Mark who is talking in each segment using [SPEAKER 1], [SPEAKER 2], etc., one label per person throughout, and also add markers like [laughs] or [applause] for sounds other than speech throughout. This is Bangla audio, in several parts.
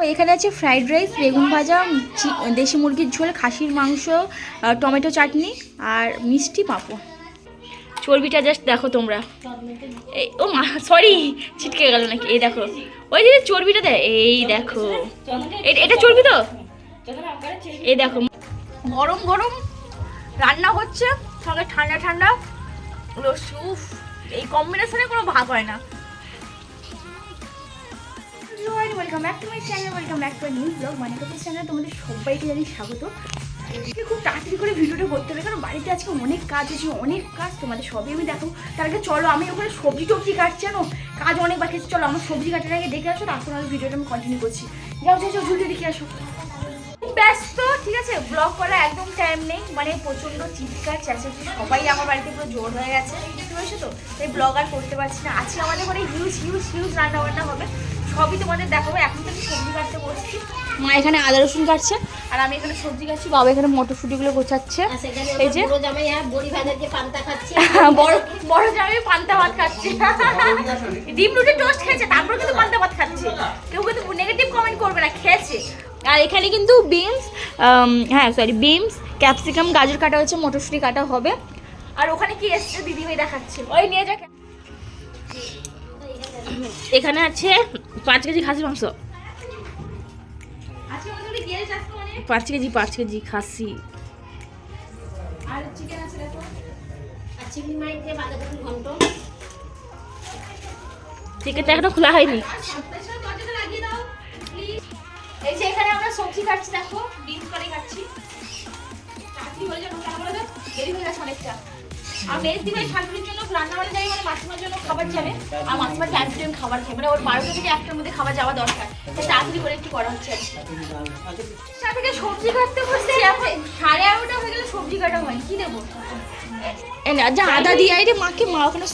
[SPEAKER 1] দেখো, এখানে আছে ফ্রাইড রাইস বেগুন ভাজা দেশি মুরগির ঝোল, খাসির মাংস টমেটো চাটনি আর মিষ্টি পাঁপড়। চর্বিটা জাস্ট দেখো তোমরা। এই, ও মা সরি ছিটকে গেল নাকি? এই দেখো, ওই যে চর্বিটা দেয় এই দেখো। এটা চর্বি তো? এই দেখো, গরম গরম রান্না হচ্ছে, সঙ্গে ঠান্ডা ঠান্ডা এই কম্বিনেশনে কোনো ভাগ হয় না। Welcome back to my channel welcome back to new blog মানে কথা চ্যানেল তোমাদের সবাইকে জানি স্বাগত। আজকে খুব তাড়াতাড়ি করে ভিডিওটা করতে হবে, কারণ বাড়িতে আজকে অনেক কাজ আছে, অনেক কাজ, তোমাদের সবই আমি দেখো তার আগে চলো, আমি ওখানে সবজি টবজি কাটছি, জানো? কাজ অনেক বাকি আছে, চলো আমার সবজি কাটার আগে দেখে আসো, তারপর আমি ভিডিওটা আমি কন্টিনিউ করছি। যাও যাও যাও, জলদি দেখে আসো। ব্যস্ত, ঠিক আছে? ব্লগ করা একদম টাইম নেই মানে প্রচণ্ড চিৎকার চেঁচাচ্ছি সবাই আমার বাড়িতে পুরো জোর হয়ে গেছে, বুঝতে পারছ তো? তাই ব্লগ আর করতে পারছি না। আজকে আমাদের ঘরে হিউজ হিউজ হিউজ রান্না বান্না হবে। সবই তোমাদের দেখাবো। এখন থেকে সবজি কাটতে বসছি। মা এখানে আদা রসুন কাটছে। আর আমি এখানে সবজি কাটছি। বাবা এখানে মটরশুটিগুলো গোছাচ্ছে। এই যে
[SPEAKER 2] বড় জামাই হ্যাঁ বড়ি ভাজা দিয়ে পান্তা [laughs]
[SPEAKER 1] বড় বড় জামাই পান্তা ভাত খাচ্ছে। [laughs] ডিম রুটি টোস্ট খেয়েছে তারপর কিন্তু পান্তা ভাত খাচ্ছে। কেউ কিন্তু নেগেটিভ কমেন্ট করবে না খেয়েছে। আর এখানে কিন্তু বিনস হ্যাঁ সরি বিনস ক্যাপসিকাম গাজর কাটা হচ্ছে মটরশুঁটি কাটা হবে। আর ওখানে কি এসছে? দিদি ভাই দেখাচ্ছে। ওই নিয়ে যাক এখানে আছে পাঁচ কেজি খাসির মাংস। অনেক পাঁচ কেজি পাঁচ কেজি খাসি। চিকেনটা এখনও খোলা হয়নি। এই যে এখানে আমরা সবজি কাটছি দেখো ডিম করে হয়ে যাবে অনেকটা। আর শাশুড়ির জন্য যাই মানে মাসিমার জন্য খাবার যাবে। আর মাসিমার টাইম টু টাইম খাবার খাবে মানে ওর বারোটা থেকে একটার মধ্যে খাবার যাওয়া দরকার। তাই তাড়াতাড়ি করে একটু করা হচ্ছে থেকে সবজি কাটতে এখন সাড়ে এগারোটা হয়ে গেলে সবজি কাটা হয় কি দেবো? যা আদা দিয়ে আইরে মাকে মা ওখানে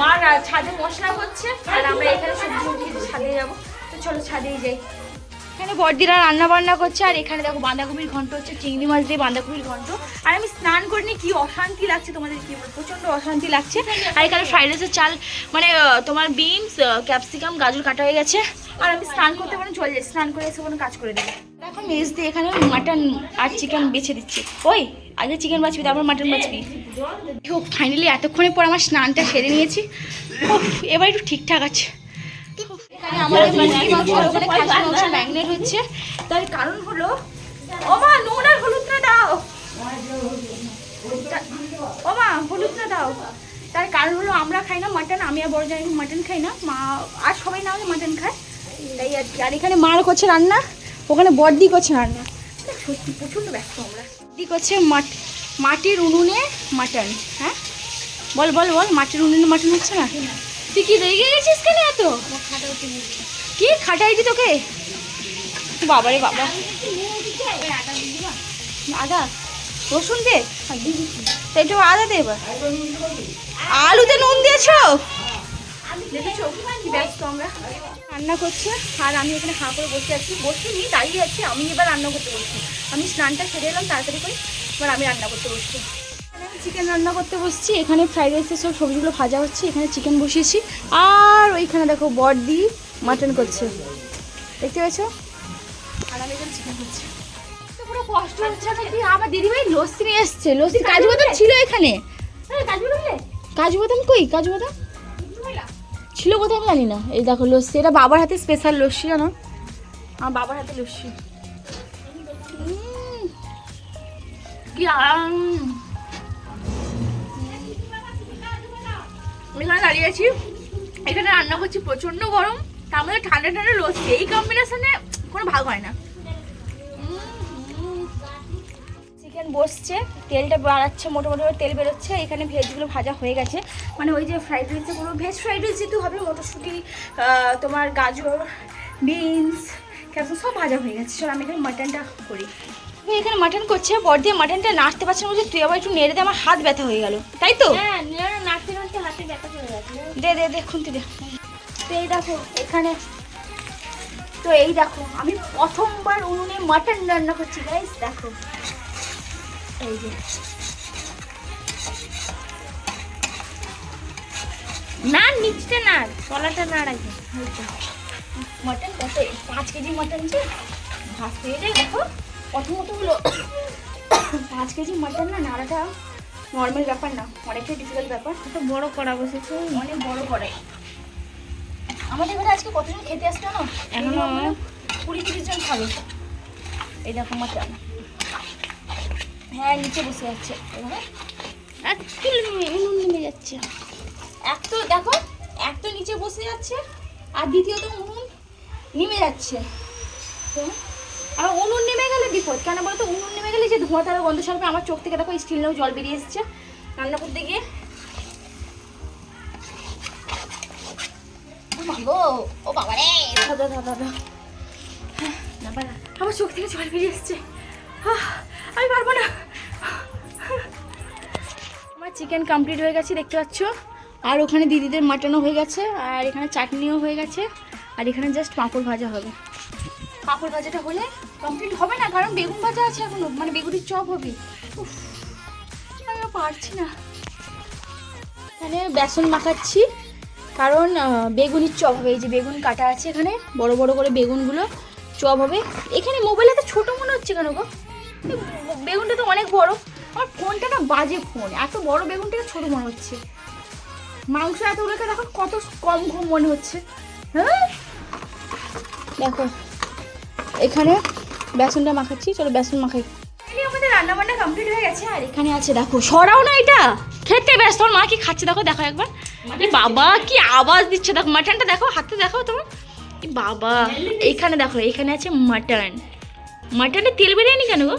[SPEAKER 1] মা ছাদে মশলা হচ্ছে আর আমরা এখানে সবজি সবজি ছাদে যাব। তো চলো ছাদেই যাই। এখানে বড়দিরা রান্না বান্না করছে আর এখানে দেখো বাঁধাকপির ঘন্ট হচ্ছে চিংড়ি মাছ দিয়ে বাঁধাকপির ঘন্ট। আর আমি স্নান করিনি কি অশান্তি লাগছে তোমাদের কি প্রচণ্ড অশান্তি লাগছে। আর এখানে ফ্রাইড রাইসের চাল মানে তোমার বিনস ক্যাপসিকাম গাজর কাটা হয়ে গেছে। আর আমি স্নান করতে মানে চলে যাই স্নান করে এসে কোনো কাজ করে দেবো এখন মেজ দিয়ে এখানে মাটন আর চিকেন বেছে দিচ্ছি। ওই আগে চিকেন বাঁচবি তারপর মাটন বাঁচবি হোক ফাইনালি এতক্ষণের পর আমার স্নানটা সেরে নিয়েছি। এবার একটু ঠিকঠাক আছে। আমাদের মুরগি মাংস ওখানে খাসি মাংস ম্যাগনেট হচ্ছে। তার কারণ হলো ও মা নুন আর হলুদটা দাও। ও মা হলুদটা দাও। তার কারণ হলো আমরা খাই না মাটন আমি আর বড় জানি মাটন খাই না। মা আর সবাই না হলে মাটন খায়। তাই আর কি। আর এখানে মার করছে রান্না ওখানে বড়দি করছে রান্না। সত্যি প্রচণ্ড ব্যস্ত আমরা। দি করছে মাট মাটির উনুনে মাটন হ্যাঁ? বল বল বল মাটির উনুনে মাটন হচ্ছে না? তুই কি রেগে গেছিস কেন এত? কি? খাটাইছি তোকে? বাবারে বাবা। আদা, রসুন দে। একটু আদা দে এবার। আলুতে নুন দিয়েছ? রান্না করছে, আর আমি এখানে হাঁ করে বসে আছি। বসে নিয়ে দাঁড়িয়ে আছি। আমি এবার রান্না করতে বসছি। আমি স্নানটা সেরে এলাম, তাড়াতাড়ি করে এবার আমি রান্না করতে বসছি। চিকেন রান্না করতে বসছি। এখানে ফ্রাইড রাইসের সব সবজিগুলো ভাজা হচ্ছে এখানে চিকেন বসিয়েছি। আর ওইখানে দেখো বড়দি মাটন করছে। দেখতে পেয়েছ? আর আমি এখানে চিকেন করছি। পুরো কষ্ট হচ্ছে নাকি আমার দিদিভাই লস্যি নিয়ে এসছে। লস্যি কাজু বাদাম ছিল এখানে। কাজু বাদাম কাজু কই? কাজু বাদাম? ছিল কোথায় আমি জানি না। এই দেখো লস্যি এটা বাবার হাতে স্পেশাল লস্যি জানো? আমার বাবার হাতে লস্যি। কি এখানে দাঁড়িয়ে আছি। এখানে রান্না করছি প্রচণ্ড গরম তার মধ্যে ঠান্ডা ঠান্ডা লস্যি এই কম্বিনেশনে কোনো ভাগ হয় না। চিকেন বসছে তেলটা বাড়াচ্ছে মোটামুটি করে তেল বেরোচ্ছে এখানে ভেজগুলো ভাজা হয়ে গেছে। মানে ওই যে ফ্রাইড রাইসে কোনো ভেজ ফ্রাইড রাইস যেহেতু হবে মটরশুঁটি তোমার গাজর বিনস ক্যাপসিকাম সব ভাজা হয়ে গেছে। চলো আমি এখানে মাটনটা করি। এখানে মাটন করছে বর দিয়ে মাটনটা নাড়তে পারছে না বলছে তুই আবার একটু নেড়ে দে আমার হাত ব্যথা হয়ে গেল। তাই তো?
[SPEAKER 2] হ্যাঁ নাড়তে নাড়তে হাতে ব্যথা চলে গেছে
[SPEAKER 1] দে দে দে খুনতে দে। তো এই দেখো, এখানে তো এই দেখো, আমি প্রথমবার উনুনে মাটন রান্না করছি গাইস দেখো। এই যে।
[SPEAKER 2] না তলাটা নাড় আগে।
[SPEAKER 1] এই দেখো। মটন কত পাঁচ কেজি মটন যে, ভাজতে গেলে দেখো। প্রথমত হলো, [coughs] পাঁচ কেজি মটন না, নাড়াটা নর্মাল ব্যাপার না অনেকটাই ডিফিকাল্ট ব্যাপার।
[SPEAKER 2] তো বড় করা বসেছে।
[SPEAKER 1] অনেক বড় করে আমাদের ঘরে আজকে কতজন খেতে আসছে না
[SPEAKER 2] এখনও
[SPEAKER 1] কুড়ি তিরিশ জন খাবে। এই দেখো মটন হ্যাঁ নিচে বসে যাচ্ছে
[SPEAKER 2] নেমে যাচ্ছে।
[SPEAKER 1] এক তো দেখো এক তো নিচে বসে যাচ্ছে আর দ্বিতীয়ত উনুন নেমে যাচ্ছে। তো আর উনুন নেমে গেলে বিপদ। কেন বলতো? উনুন নেমে গেলে যে ধোঁয়া তারা গন্ধ ছাড়বে আমার চোখ থেকে দেখো স্টিল স্টিলেও জল বেরিয়ে এসছে। রান্না করতে গিয়ে। ও বাবা রে। দাদা দাদা দাদা আমার চোখ থেকে জল বেরিয়ে এসছে। আমি পারব না। আমার চিকেন কমপ্লিট হয়ে গেছে দেখতে পাচ্ছ? আর ওখানে দিদিদের মাটনও হয়ে গেছে আর এখানে চাটনিও হয়ে গেছে আর এখানে জাস্ট পাঁপড় ভাজা হবে। পাঁপড় ভাজাটা হলে কমপ্লিট হবে না, কারণ বেগুন ভাজা আছে এখনও মানে বেগুনের চপ হবে। পারছি না। এখানে বেসন মাখাচ্ছি, কারণ বেগুনির চপ হবে, এই যে বেগুন কাটা আছে এখানে, বড় বড় করে বেগুনগুলো চপ হবে। এখানে মোবাইলে তো ছোটো মনে হচ্ছে কেন গো? বেগুনটা তো অনেক বড়। আমার ফোনটা না বাজে ফোন, এত বড় বেগুনটাকে ছোট মনে হচ্ছে? মাংস এতগুলোকে দেখো কত কম কম মনে হচ্ছে? হ্যাঁ? দেখো, এখানে বেসনটা মাখাচ্ছি চলো বেসন মাখাই। আমাদের রান্না বান্না কমপ্লিট হয়ে গেছে আর এখানে আছে দেখো সরাও না এটা। খেতে ব্যস্ত মা কি খাচ্ছে দেখো দেখো একবার। বাবা কি আওয়াজ দিচ্ছে দেখো মাটনটা দেখো হাতে দেখো তোমার বাবা এইখানে দেখো এখানে আছে মাটন। মাটনে তেল বেরিয়ে কেন গো?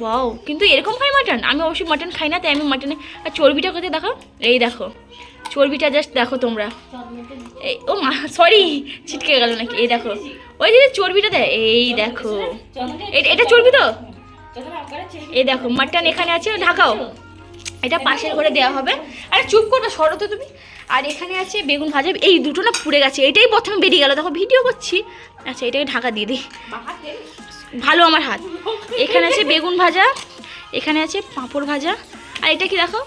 [SPEAKER 1] ওয়াও কিন্তু এরকম খাই মাটন? আমি অবশ্যই মাটন খাই না তাই আমি মাটনে আর চর্বিটা কোথায় দেখো এই দেখো। চর্বিটা জাস্ট দেখো তোমরা। এই, ও মা সরি ছিটকে গেল নাকি? এই দেখো। ওই যে চর্বিটা দেয় এই দেখো। এটা চর্বি তো? এই দেখো, মাটন এখানে আছে, ঢাকাও। এটা পাশের ঘরে দেওয়া হবে। আরে চুপ করবে সরো তো তুমি। আর এখানে আছে বেগুন ভাজা, এই দুটো না পুড়ে গেছে। এটাই প্রথমে বেরিয়ে গেল। দেখো ভিডিও করছি। আচ্ছা এটাকে ঢাকা দিয়ে দিই। ভালো আমার হাত। এখানে আছে বেগুন ভাজা, এখানে আছে পাঁপড় ভাজা। আর এটা কি দেখো?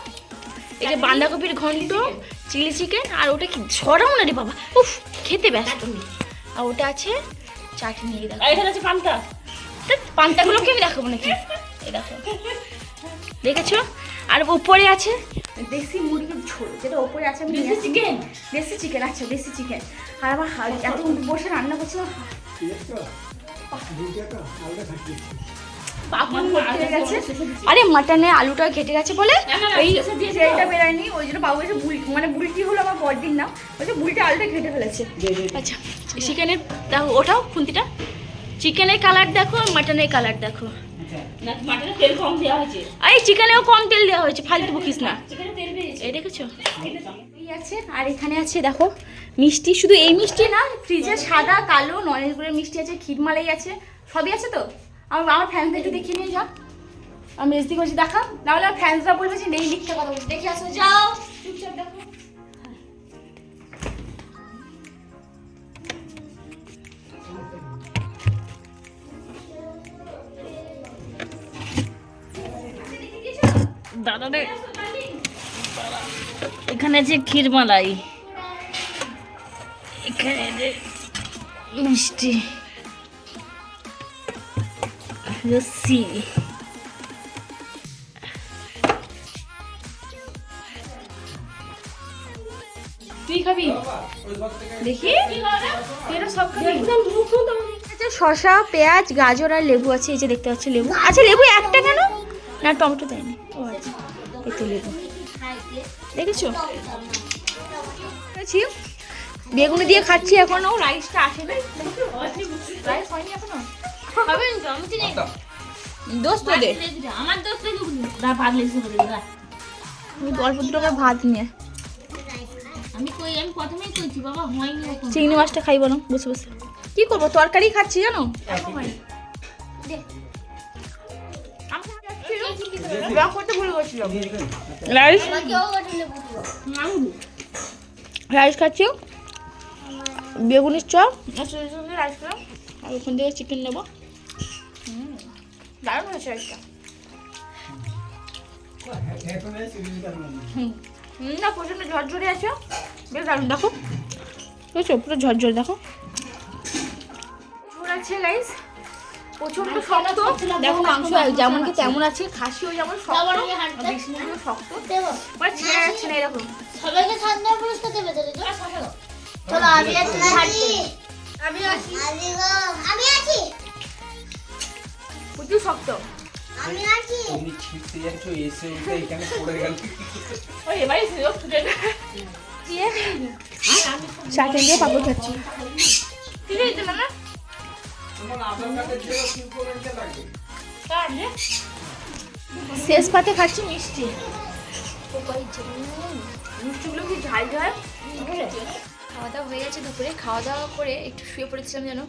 [SPEAKER 1] এই যে বাঁধাকপির ঘন্ট চিলি চিকেন আর ওটা কি সরাও না রে বাবা? উফ খেতে ব্যস্ত। আর ওটা আছে চাটনি দেখো।
[SPEAKER 2] এখানে আছে পান্তা।
[SPEAKER 1] পান্তাগুলোকে আমি দেখাবো নাকি? এই দেখো। দেখেছ? আর উপরে আছে দেশি মুরগির ঝোল যেটা ওপরে আছে আমি আসি।
[SPEAKER 2] চিকেন?
[SPEAKER 1] দেশি চিকেন আচ্ছা দেশি চিকেন। আর আমার এত বসে রান্না করছিলাম পাপড় ভর্তি গেছে? আরে মাটনে আলুটা ঘেটে গেছে বলে
[SPEAKER 2] শেষে
[SPEAKER 1] বেরায়নি ওই জন্য বাবু এসে বুল মানে বুলটি হলো আমার বড়দিন না ওই যে বুলটা আলুটা ঘেটে ফেলেছে। আচ্ছা চিকেনের দেখো ওটাও খুন্তিটা। চিকেনের কালার দেখো আর মাটনের কালার দেখো।
[SPEAKER 2] তেল কম দেওয়া হয়েছে।
[SPEAKER 1] এই চিকেনেও কম তেল দেওয়া হয়েছে ফালতু বকিস না।
[SPEAKER 2] চিকেনে
[SPEAKER 1] এই দেখেছ? এই আছে। আর এখানে আছে দেখো মিষ্টি শুধু এই মিষ্টি না ফ্রিজে সাদা কালো নলেজ গুড়ের মিষ্টি আছে ক্ষীরমালাই আছে সবই আছে তো? আমার আমার ফ্যানদের একটু দেখিয়ে নিয়ে যাও। আমি মেজদি করছি দেখা নাহলে আর ফ্যান্সরা বলবে যে, নেই, মিথ্যা কথা বলছি। দেখে আসো, যাও। চুপচাপ দেখো।
[SPEAKER 2] এখানে আছে ক্ষীরমালাই, এখানে যে
[SPEAKER 1] তুই খাবি? দেখি। সব খাবি। আচ্ছা শশা পেঁয়াজ গাজর আর লেবু আছে এই যে দেখতে পাচ্ছি লেবু। আচ্ছা লেবু একটা কেন? না টমেটো দেয়নি। ও আচ্ছা। এই তো লেবু। দেখেছ? খাচ্ছি। বেগুনি দিয়ে খাচ্ছি এখনও। রাইসটা আসেনি রাইস হয়নি এখনও? হবে দোস্ত দে।
[SPEAKER 2] আমার দোস্ত দা ভাত লেগেছে বলে দা
[SPEAKER 1] আমি অল্প দুটো ভাত নিয়ে।
[SPEAKER 2] আমি কই আমি প্রথমেই কইছি বাবা হয়নি এখন।
[SPEAKER 1] চিংড়ি মাছটা খাই বলো বসে বসে। কি করব তরকারি খাচ্ছি জানো? রাইস। রাইস খাচ্ছি। বেগুনের চপ। রাইস খেলাম আর ওখান থেকে চিকেন নেব। দারুণ হয়েছে হুম, না প্রচণ্ড ঝরঝরে আছে। বেশ দারুণ দেখো। বুঝছ? পুরো ঝরঝরে দেখো। আছে গাইস প্রচণ্ড শক্ত। দেখো মাংস যেমন কি তেমন আছে খাসিও যেমন শক্ত শক্ত। মানে ছেড়ে যাচ্ছে না এরকম।
[SPEAKER 2] সবাইকে ঠান্ডা পুরস্কার দেবে চলো আমি আছি।
[SPEAKER 1] আমি আছি।
[SPEAKER 2] আমি আছি।
[SPEAKER 1] প্রচুর শক্ত।
[SPEAKER 2] আমি আছি।
[SPEAKER 3] তুমি ছিটতে যাচ্ছ এসে এখানে পড়ে গেল।
[SPEAKER 1] ওই এবারে ছিল দিয়ে চাটনি দিয়ে পাপড় খাচ্ছি। ঠিক আছে না?
[SPEAKER 3] তোমার আধার কার্ডের জন্য কি করতে লাগবে
[SPEAKER 1] শেষ পাতে খাচ্ছি মিষ্টি। মিষ্টিগুলো কি ঝাল ঝাল? খাওয়া দাওয়া হয়ে গেছে দুপুরে। খাওয়া দাওয়া করে একটু শুয়ে পড়েছিলাম যেন।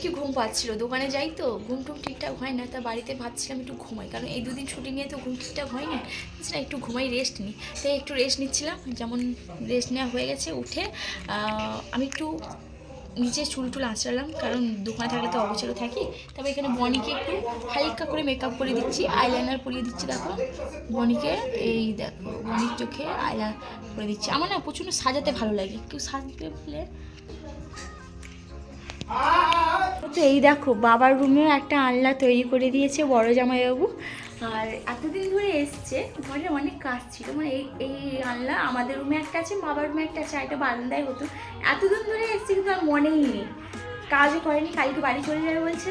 [SPEAKER 1] কি ঘুম পাচ্ছিলো? দোকানে যাই তো, ঘুম টুম ঠিকঠাক হয় না, তা বাড়িতে ভাবছিলাম একটু ঘুমাই। কারণ এই দুদিন ছুটি নিয়ে তো ঘুম ঠিকঠাক হয় না না একটু ঘুমাই রেস্ট নিই। তাই একটু রেস্ট নিচ্ছিলাম, যেমন রেস্ট নেওয়া হয়ে গেছে, উঠে আমি একটু নিচে চুল টুল আঁচড়ালাম, কারণ দোকানে থাকলে তো অবচল থাকি। তারপর এখানে বনিকে একটু হালকা করে মেকআপ করে দিচ্ছি আইলাইনার পরিয়ে দিচ্ছি দেখো। বনিকে এই দেখো, বনির চোখে আইলাইনার করে দিচ্ছি। আমার না প্রচণ্ড সাজাতে ভালো লাগে। কেউ সাজতে বলে? তো এই দেখো, বাবার রুমেও একটা আলনা তৈরি করে দিয়েছে বড় জামাইবাবু। আর এতদিন ধরে এসছে, ঘরে অনেক কাজ ছিল। মানে এই এই আলনা আমাদের রুমে একটা আছে বাবার রুমে একটা আছে একটা বারান্দায় হতো। এতদিন ধরে এসছে কিন্তু আর মনেই নেই। কাজও করেনি, কালকে বাড়ি চলে যাবে বলছে।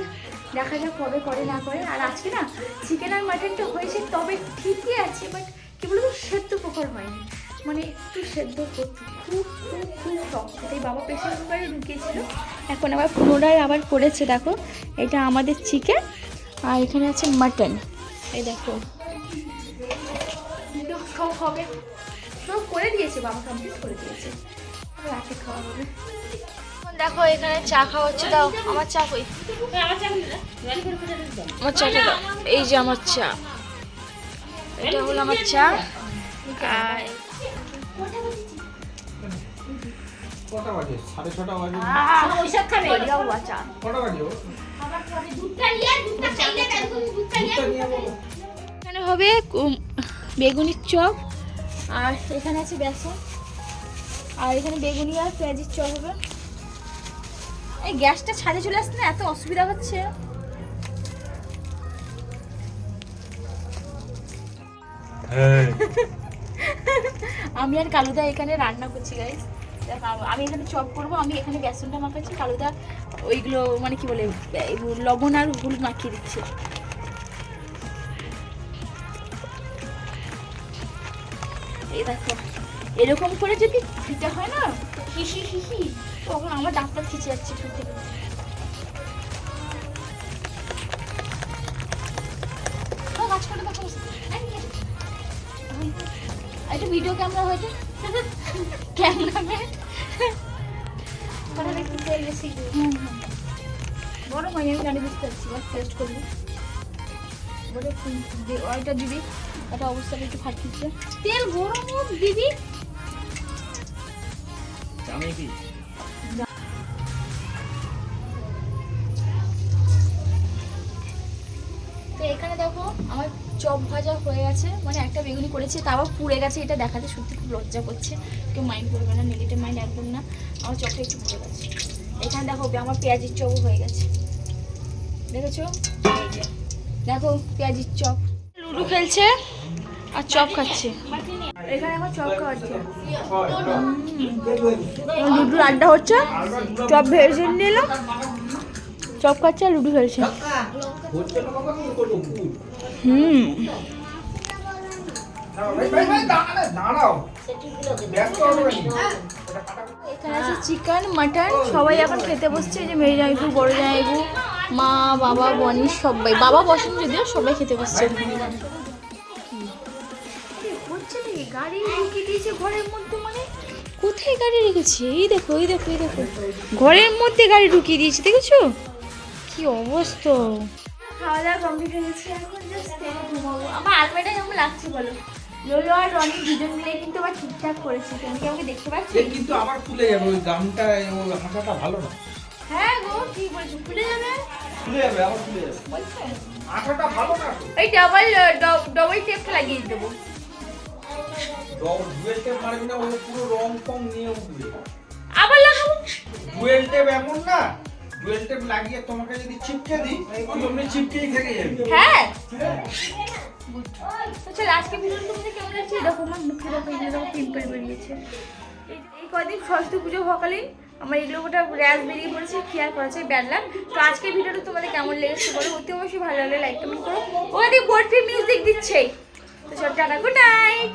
[SPEAKER 1] দেখা যাক কবে করে, না করে। আর আজকে না চিকেন আর মাটনটা হয়েছে, তবে ঠিকই আছে বাট কি বলতো, সেদ্ধ প্রকার হয়নি। মানে একটু সেদ্ধ করতে, খুব খুব খুব শক্ত। তাই বাবা প্রেশার কুকারে ঢুকিয়েছিল। এখন আবার পুনরায় আবার করেছে, দেখো। এটা আমাদের চিকেন আর এখানে আছে মাটন এই দেখো। সব হবে। সব করে দিয়েছে বাবা কমপ্লিট করে দিয়েছে। রাতে খাওয়া হবে। দেখো এখানে চা খাওয়া হচ্ছে দাও আমার চা কই? আমার চাটা দাও। এই যে আমার চা। এটা হলো আমার চা। আর
[SPEAKER 3] কটা বাজে? সাড়ে ছটা বাজে।
[SPEAKER 1] ওইসব খাবে? চা এখানে হবে বেগুনির চপ আর এখানে আছে বেসন। আর এখানে বেগুনি আর পেঁয়াজির চপ হবে। এই গ্যাসটা ছাদে চলে আসছে না এত অসুবিধা হচ্ছে। আমি আর কালুদা এখানে রান্না করছি গাইস আমি এখানে চপ করব, আমি এখানে বেসনটা মাখাচ্ছি কালুদা ওইগুলো মানে কি বলে লবণ আর হলুদ মাখিয়ে দিচ্ছে। এই দেখো, এরকম করে যদি দিতে হয় না হিসি হিসি তখন আমার ডাক্তার খিচে যাচ্ছে। আর একটা ভিডিও ক্যামেরা হয়েছে। [laughs] ক্যামেরাম্যান বড় হয়নি আমি জানি বুঝতে পারছি বাস টেস্ট বলে ওইটা দিবি ওটা অবস্থাটা একটু ফাটিয়েছে তেল গরম দিবি
[SPEAKER 3] আমি কি
[SPEAKER 1] চপ ভাজা হয়ে গেছে মানে একটা বেগুনি করেছে তা আবার পুড়ে গেছে, এটা দেখাতে সত্যি খুব লজ্জা করছে। কেউ মাইন্ড করবে না নেগেটিভ মাইন্ড একদম না। আমার চপটা একটু পুড়ে গেছে এখানে দেখো, আমার পেঁয়াজির চপও হয়ে গেছে। দেখেছ? দেখো, পেঁয়াজির চপ। লুডু খেলছে আর চপ খাচ্ছে। এখানে এখন চপ খাওয়াচ্ছে লুডুর আড্ডা হচ্ছে, চপ ভেজে নিলাম চপ খাচ্ছে আর লুডো খেলছে। হুম। এখানে আছে চিকেন, মাটন, সবাই এখন খেতে বসছে যে মেয়ে জামাইবু বড় জামাইবু মা, বাবা, বনি, সবাই। বাবা বসেন যদিও, সবাই খেতে বসছে। গাড়ি ঢুকিয়ে দিয়েছে ঘরের মধ্যে মানে? কোথায় গাড়ি রেখেছে? এই দেখো এই দেখো এই দেখো। ঘরের মধ্যে গাড়ি ঢুকিয়ে দিয়েছে, দেখেছ? কি অবস্থা? খাওয়া দাওয়া কমপ্লিট হয়ে গেছে এখন জাস্ট ঘুমাবো আমার আলমারিটা কেমন লাগছে বলো? লোলো আর রনি দুজন মিলে কিন্তু আবার ঠিকঠাক করেছে তুমি কি আমাকে দেখতে পাচ্ছ?
[SPEAKER 3] কিন্তু আবার খুলে যাবে ওই গামটা ওই হাঁটাটা ভালো না।
[SPEAKER 1] হ্যাঁ গো ঠিক বলেছ খুলে যাবে?
[SPEAKER 3] খুলে যাবে আবার খুলে যাবে। আঠাটা ভালো না
[SPEAKER 1] এই ডাবল ডবল টেপ লাগিয়ে দেবো।
[SPEAKER 3] ডুয়েল টেপ মারবি না ওই পুরো রং ফং নিয়ে উঠবে।
[SPEAKER 1] আবার লাগাবো?
[SPEAKER 3] ডুয়েল টেপ এমন না। ডুয়েল টেপ লাগিয়ে তোমাকে যদি চিপকে দিই তুমি চিপকেই থেকে যাবে।
[SPEAKER 1] হ্যাঁ। তো চল আজকে ভিডিওটা তোমাদের কেমন লাগছে? দেখো আমার মুখে দেখো এই দেখো পিম্পল বেরিয়েছে। এই এই কদিন সরস্বতী পুজো হকালীন আমার এগুলো গোটা র্যাশ বেরিয়ে পড়েছে কি আর করেছে ব্যাডলাম তো আজকের ভিডিওটা তোমাদের কেমন লেগেছে বলো? অতি অবশ্যই ভালো লাগলে লাইক কমেন্ট করো। ওখানে গোল্ড মিউজিক দিচ্ছে। তো সব টাটা গুড নাইট